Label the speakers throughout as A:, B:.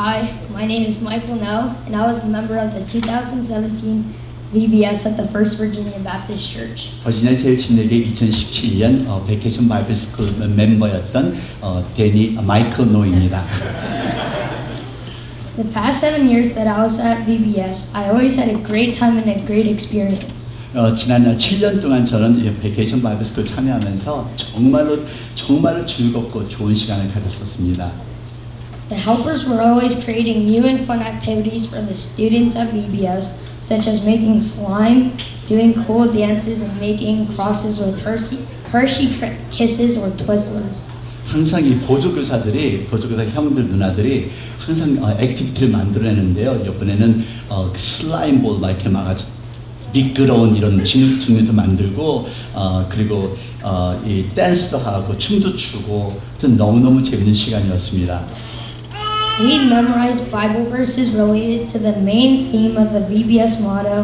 A: Hi, my name is Michael Now, and I was a member of the 2017 VBS at the First Virginia Baptist Church.
B: 버지니아 제일 침례교 2017년 어, 베케이션 바이블 스쿨 멤버였던 어, 데니 어, 마이클 노입니다.
A: The past seven years that I was at VBS, I always had a great time and a great experience.
B: 어, 지난 7년 동안 저는 이 베케이션 바이블 스쿨 참여하면서 정말로 정말로 즐겁고 좋은 시간을 가졌었습니다.
A: The helpers were always creating new and fun activities for the students at VBS, such as making slime, doing cool dances, and making crosses with Hershey, Hershey kisses or Twizzlers.
B: 항상 이 보조교사들이 보조교사 형들 누나들이 항상 어, 액티비티를 만들어내는데요. 이번에는 어, 그 슬라임볼 막 이렇게 막 미끄러운 이런 진흙 중에도 만들고 어, 그리고 어, 이 댄스도 하고 춤도 추고 하여튼 너무너무 재밌는 시간이었습니다.
A: We memorized Bible verses related to the main theme of the VBS motto,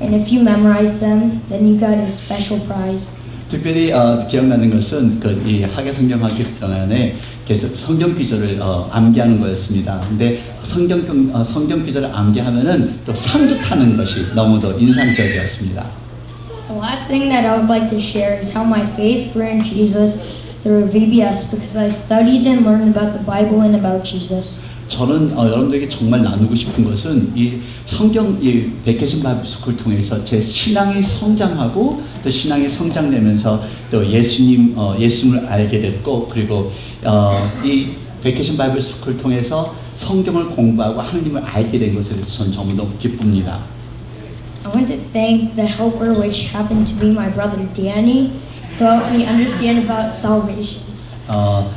A: and if you memorized them, then you got a special prize.
B: 특별히 어, 기억나는 것은 그 이 학예 성경 학기 동안에 계속 성경 기절을 어, 암기하는 거였습니다. 근데 성경 어, 성경 기절을 암기하면은 또 상도 타는 것이 너무도 인상적이었습니다.
A: The last thing that I would like to share is how my faith grew in Jesus through VBS because I studied and learned about the Bible and about Jesus.
B: 저는 어, 여러분들에게 정말 나누고 싶은 것은 이 성경 이 베케이션 바이블 스쿨 통해서 제 신앙이 성장하고 또 신앙이 성장되면서 또 예수님 어, 예수님을 알게 됐고 그리고 어, 이 베케이션 바이블 스쿨 통해서 성경을 공부하고 하나님을 알게 된 것에 대해서 저는 너무 기쁩니다.
A: I want to thank the helper, which happened to be my brother Danny, who helped me understand about salvation.
B: 어,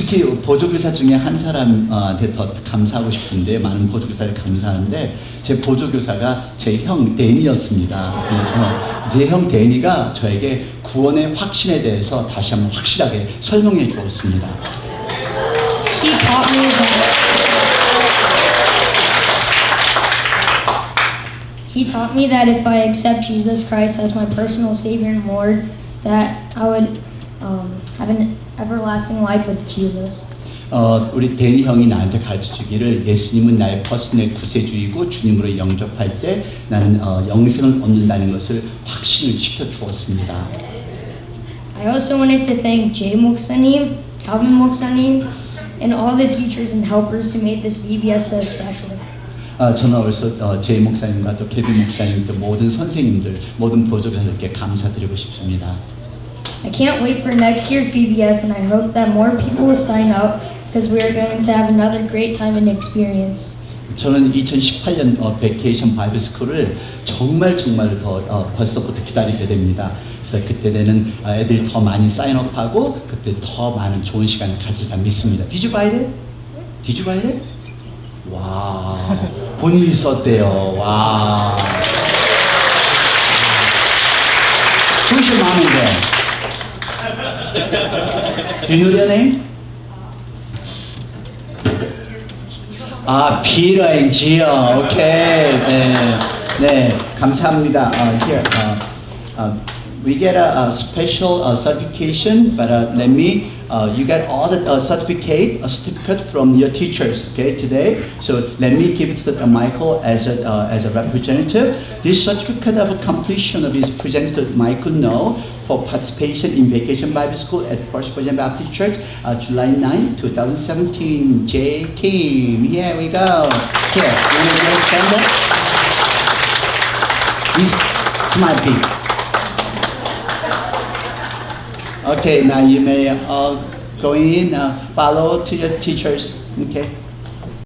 B: 특히 보조교사 중에 한 사람한테 더 감사하고 싶은데 많은 보조교사를 감사하는데 제 보조교사가 제 형 데니였습니다. 어, 제형 데니가 저에게 구원의 확신에 대해서 다시 한번 확실하게 설명해 주었습니다.
A: Um, everlasting life with Jesus.
B: 어, 우리 데니 형이 나한테 가르쳐 주기를 예수님은 나의 퍼스널 구세주이고 주님으로 영접할 때 나는 어, 영생을 얻는다는 것을 확신을 시켜 주었습니다.
A: I also wanted to thank Jay Moksanim, Calvin Moksanim, and all the teachers and helpers who made this VBS so special.
B: 어, 저는 어디서 어, 제 목사님과 또 케빈 목사님 또 모든 선생님들 모든 보조교사들께 감사드리고 싶습니다.
A: I can't wait for next year's VBS, and I hope that more people will sign up because we are going to have another great time and experience.
B: 저는 2018년 어, 베케이션 바이블 스쿨을 정말 정말 더 어, 벌써부터 기다리게 됩니다. 그래서 그때 되는 어, 애들이 더 많이 사인업하고 그때 더 많은 좋은 시간을 가질까 믿습니다. Did you buy it? Did you buy it? 와, 본인이 있었대요. 와. Who's your mom and dad? Do you know their name? 아, Gio. 오케이. 네. 네. 감사합니다. Uh, here. Uh, uh, we get a, a special uh, certification, but uh, let me, uh, you get all the uh, certificate, a certificate from your teachers, okay, today. So let me give it to the, Michael as a, uh, as a representative. This certificate of completion is presented to Michael No for participation in Vacation Bible School at First Virginia Baptist Church, uh, July 9, 2017. J. Kim, here we go. Here, you want to stand up? This is my big. Okay, now you may all go in, uh, follow to your teachers. Okay.